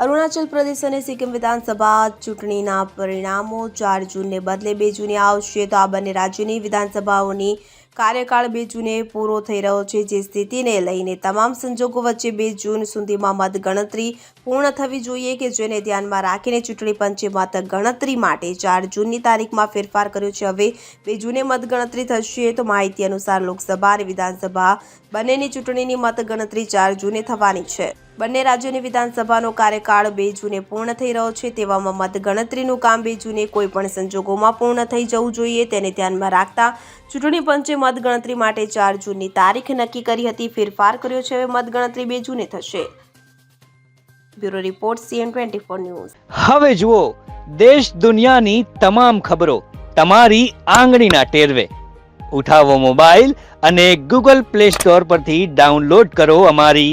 અરુણાચલ પ્રદેશ અને સિક્કિમ વિધાનસભા ચૂંટણીના પરિણામો ચાર જૂનને બદલે બે જૂને આવશે. તો આ બંને રાજ્યોની વિધાનસભાઓની કાર્યકાળ બે જૂને પૂરો થઈ રહ્યો છે. જે સ્થિતિને લઈને તમામ સંજોગો વચ્ચે બે જૂન સુધીમાં મતગણતરી પૂર્ણ થવી જોઈએ કે જેને ધ્યાનમાં રાખીને ચૂંટણી પંચે મતગણતરી માટે ચાર જૂનની તારીખમાં ફેરફાર કર્યો છે. હવે બે જૂને મતગણતરી થશે. તો માહિતી અનુસાર લોકસભા અને વિધાનસભા બંનેની ચૂંટણીની મતગણતરી ચાર જૂને થવાની છે. બંને રાજ્યોની વિધાનસભાનો કાર્યકાળ બે જૂને પૂર્ણ થઈ રહ્યો છે તેવામાં મતગણતરીનું કામ બે જૂને કોઈ પણ સંજોગોમાં પૂર્ણ થઈ જવું જોઈએ તેને ધ્યાનમાં રાખતા ચૂંટણી પંચે મતગણતરી માટે ચાર જૂનની તારીખ નક્કી કરી હતી. ફેરફાર કર્યો છે. હવે મતગણતરી બે જૂને થશે. Bureau report, CN twenty four news. હવે જુઓ, દેશ દુનિયાની તમામ ખબરો તમારી આંગળીના ટેરવે. ઉઠાવો મોબાઈલ અને ગૂગલ પ્લે સ્ટોર પરથી ડાઉનલોડ કરો અમારી